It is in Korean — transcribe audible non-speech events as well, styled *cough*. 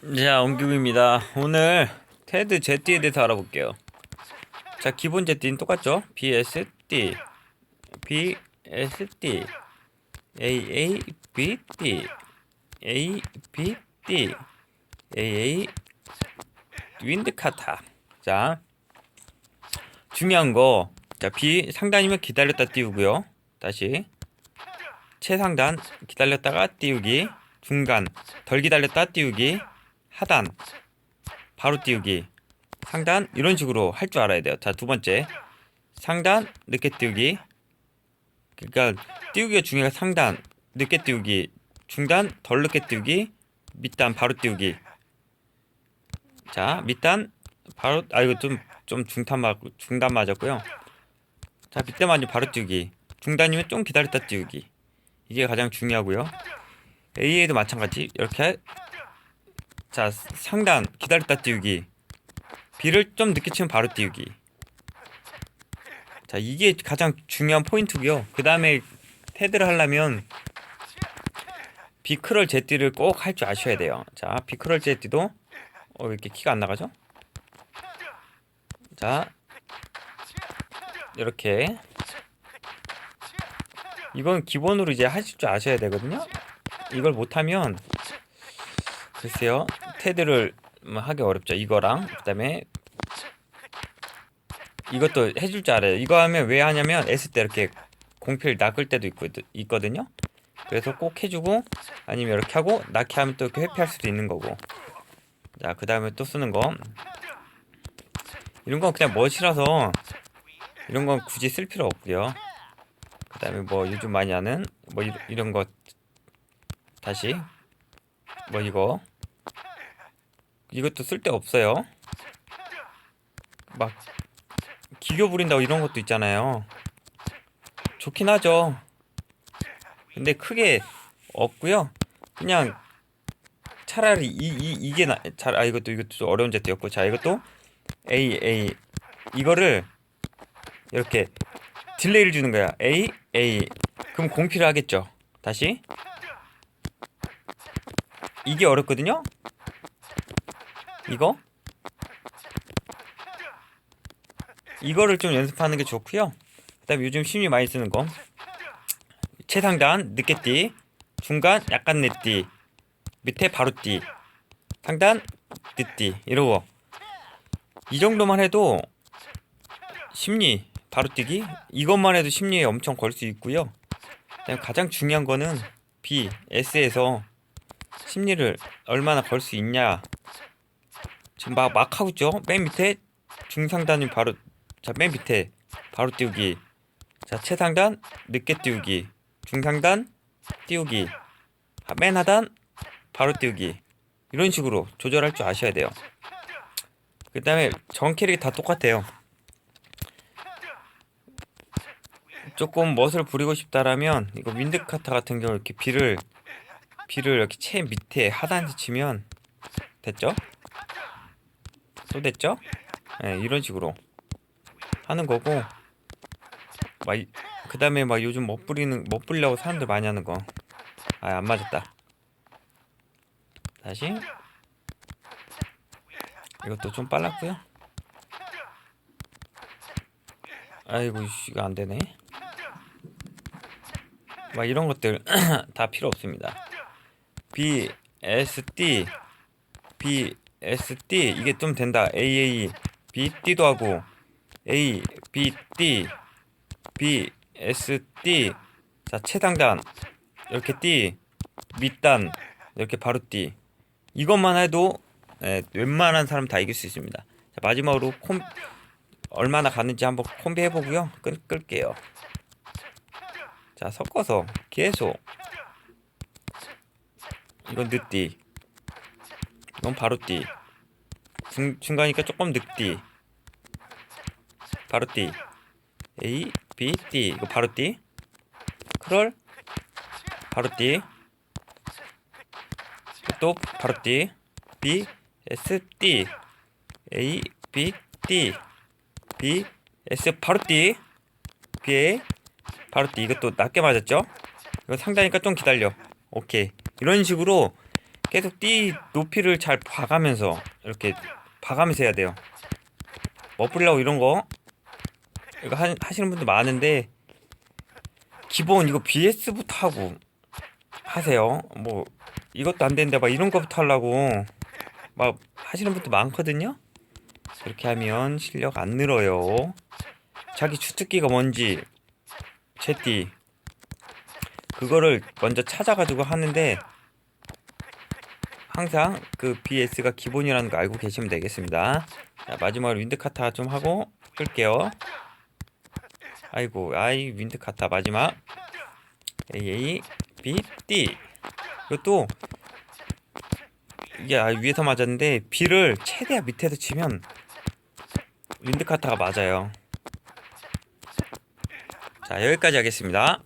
자, 엄규입니다. 오늘 테드 ZD에 대해서 알아볼게요. 자, 기본 ZD는 똑같죠? BSD, BSD, AABD, ABD, AA, 윈드카타. 자, 중요한 거, 자, B 상단이면 기다렸다 띄우고요. 다시. 최상단 기다렸다가 띄우기 중간 덜 기다렸다 띄우기 하단 바로 띄우기 상단 이런 식으로 할 줄 알아야 돼요. 자 두 번째. 상단 늦게 띄우기. 그러니까 띄우기가 중요한 상단 늦게 띄우기. 중단 덜 늦게 띄우기. 밑단 바로 띄우기. 자 밑단 바로 아 이거 좀 좀 중단 맞 중단 맞았고요. 자 밑단 맞으면 바로 띄우기. 중단이면 좀 기다렸다 띄우기. 이게 가장 중요하고요. AA도 마찬가지. 이렇게 자 상단 기다렸다 띄우기 B를 좀 늦게 치면 바로 띄우기 자 이게 가장 중요한 포인트고요. 그 다음에 테드를 하려면 비크럴 제띠를 꼭 할 줄 아셔야 돼요. 자 비크럴 제띠도 어, 왜 이렇게 키가 안 나가죠? 자 이렇게 이건 기본으로 이제 하실 줄 아셔야 되거든요. 이걸 못하면 글쎄요 테드를 뭐 하기 어렵죠. 이거랑 그다음에 이것도 해줄 줄 알아요. 이거 하면 왜 하냐면 S 때 이렇게 공필 낚을 때도 있거든요. 그래서 꼭 해주고 아니면 이렇게 하고 낚게 하면 또 이렇게 회피할 수도 있는 거고. 자, 그 다음에 또 쓰는 거 이런 건 그냥 멋이라서 이런 건 굳이 쓸 필요 없고요. 그 다음에 뭐 요즘 많이 하는 뭐 이, 이런 거 다시 뭐 이거 이것도 쓸데 없어요. 막 기교 부린다고 이런 것도 있잖아요. 좋긴 하죠. 근데 크게 없고요. 그냥 차라리 이, 이 이게 나, 잘, 아 이것도 이것도 좀 어려운 제트였고 자 이것도 A A 이거를 이렇게 딜레이를 주는 거야. A A 그럼 공피를 하겠죠. 다시 이게 어렵거든요. 이거? 이거를 좀 연습하는 게 좋고요. 그다음에 요즘 심리 많이 쓰는 거. 최상단 늦게 띠. 중간 약간 늦띠. 밑에 바로 띠. 상단 늦띠. 이러고. 이 정도만 해도 심리 바로 뛰기? 이것만 해도 심리에 엄청 걸 수 있고요. 그다음에 가장 중요한 거는 B, S에서 심리를 얼마나 걸 수 있냐. 지금 막, 막 하고 있죠? 맨 밑에 중상단이 바로, 자, 맨 밑에 바로 띄우기. 자, 최상단 늦게 띄우기. 중상단 띄우기. 하- 맨 하단 바로 띄우기. 이런 식으로 조절할 줄 아셔야 돼요. 그 다음에 전 캐릭이 다 똑같아요. 조금 멋을 부리고 싶다라면 이거 윈드카타 같은 경우 이렇게 비를 비를 이렇게 채 밑에 하단에 치면 됐죠? 또 됐죠? 네, 이런 식으로 하는 거고 막 그 다음에 막 요즘 멋 부리는 멋 부리려고 사람들 많이 하는 거. 아 안 맞았다. 다시. 이것도 좀 빨랐고요. 아이고 씨, 이거 안 되네. 막 이런 것들 *clears throat* 다 필요 없습니다. B S D B S D 이게 좀 된다. A A B D도 하고 A B D B S D 자 최상단 이렇게 D 밑단 이렇게 바로 D 이것만 해도 예, 웬만한 사람 다 이길 수 있습니다. 자, 마지막으로 콤 얼마나 가는지 한번 콤비 해보고요. 끌, 끌게요. 자 섞어서 계속 이건 늦디 이건 바로 띠. 중, 중간이니까 조금 늦디 바로 띠. A B D 이거 바로 띠? 크롤? 바로 띠또 바로 띠. B S D A B D B S 바로 띠. B A 바로 띠. 이것도 낮게 맞았죠? 이거 상다니까 좀 기다려. 오케이. 이런 식으로 계속 띠 높이를 잘 봐가면서 이렇게 봐가면서 해야 돼요. 머플러 이런 거 이거 하, 하시는 분들 많은데 기본 이거 BS부터 하고 하세요. 뭐 이것도 안 되는데 막 이런 거부터 하려고 막 하시는 분들 많거든요. 그렇게 하면 실력 안 늘어요. 자기 주특기가 뭔지 채띠 그거를 먼저 찾아가지고 하는데 항상 그 BS가 기본이라는 거 알고 계시면 되겠습니다. 자, 마지막으로 윈드카타 좀 하고 끌게요. 아이고, 아이 윈드카타 마지막 A A B D 이것도 이게 아, 위에서 맞았는데 B를 최대한 밑에서 치면 윈드카타가 맞아요. 자 여기까지 하겠습니다.